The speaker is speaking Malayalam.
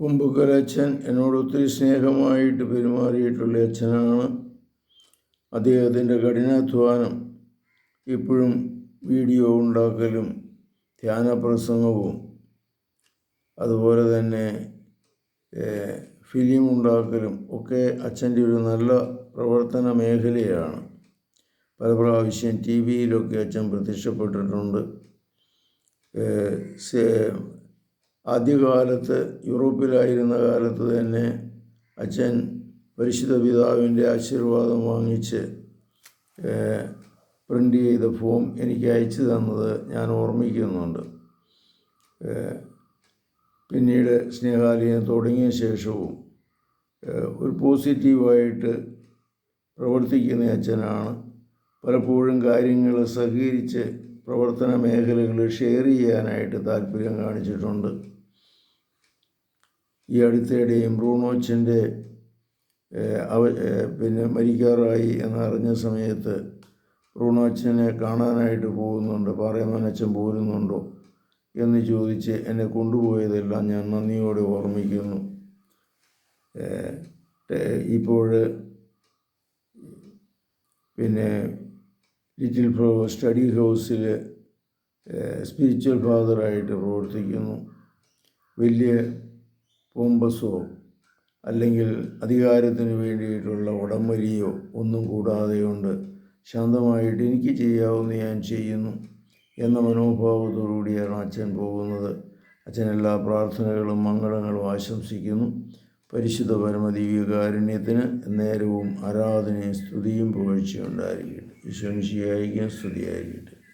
കുമ്പുക്കൽ അച്ഛൻ എന്നോട് ഒത്തിരി സ്നേഹമായിട്ട് പെരുമാറിയിട്ടുള്ള അച്ഛനാണ് അദ്ദേഹത്തിന്റെ കഠിനാധ്വാനം ഇപ്പോഴും വീഡിയോ ഉണ്ടാക്കലും ധ്യാന പ്രസംഗവും അതുപോലെ തന്നെ ഫിലിം ഉണ്ടാക്കലും ഒക്കെ അച്ഛന്റെ ഒരു നല്ല പ്രവർത്തന മേഖലയാണ്. പല പ്രാവശ്യം ടി വിയിലൊക്കെ അച്ഛൻ പ്രത്യക്ഷപ്പെട്ടിട്ടുണ്ട്. ആദ്യകാലത്ത് യൂറോപ്പിലായിരുന്ന കാലത്ത് തന്നെ അച്ഛൻ പരിശുദ്ധ പിതാവിന്റെ ആശീർവാദം വാങ്ങിച്ച് പ്രിന്റ് ചെയ്ത ഫോം എനിക്ക് അയച്ചു തന്നത് ഞാൻ ഓർമ്മിക്കുന്നുണ്ട്. പിന്നീട് സ്നേഹാലയം തുടങ്ങിയ ശേഷവും ഒരു പോസിറ്റീവായിട്ട് പ്രവർത്തിക്കുന്ന അച്ഛനാണ്. പലപ്പോഴും കാര്യങ്ങൾ സഹകരിച്ച് പ്രവർത്തന മേഖലകൾ ഷെയർ ചെയ്യാനായിട്ട് താല്പര്യം കാണിച്ചിട്ടുണ്ട്. ഈ അടുത്തിടെയും ബ്രൂണോച്ചിന്റെ അവ പിന്നെ മരിക്കാറായി എന്നറിഞ്ഞ സമയത്ത് ബ്രൂണോച്ചനെ കാണാനായിട്ട് പോകുന്നുണ്ട് പാറയമനച്ചൻ പോരുന്നുണ്ടോ എന്ന് ചോദിച്ച് എന്നെ കൊണ്ടുപോയതെല്ലാം ഞാൻ നന്ദിയോടെ ഓർമ്മിക്കുന്നു. ഇപ്പോൾ പിന്നെ ലിറ്റിൽ ഫ്ലവർ സ്റ്റഡി ഹൗസിൽ സ്പിരിച്വൽ ഫാദറായിട്ട് പ്രവർത്തിക്കുന്നു. വലിയ പോമ്പസോ അല്ലെങ്കിൽ അധികാരത്തിന് വേണ്ടിയിട്ടുള്ള ഉടമ്പലിയോ ഒന്നും കൂടാതെ കൊണ്ട് ശാന്തമായിട്ട് എനിക്ക് ചെയ്യാവുന്ന ഞാൻ ചെയ്യുന്നു എന്ന മനോഭാവത്തോടുകൂടിയാണ് അച്ഛൻ പോകുന്നത്. അച്ഛൻ എല്ലാ പ്രാർത്ഥനകളും മംഗളങ്ങളും ആശംസിക്കുന്നു. പരിശുദ്ധ പരമദിവ്യകാരുണ്യത്തിന് നേരവും ആരാധനയും സ്തുതിയും പുകഴ്ചയും ഉണ്ടായിരിക്കട്ടെ. ഈശ്വരൻ സ്തുതിയായിരിക്കട്ടെ.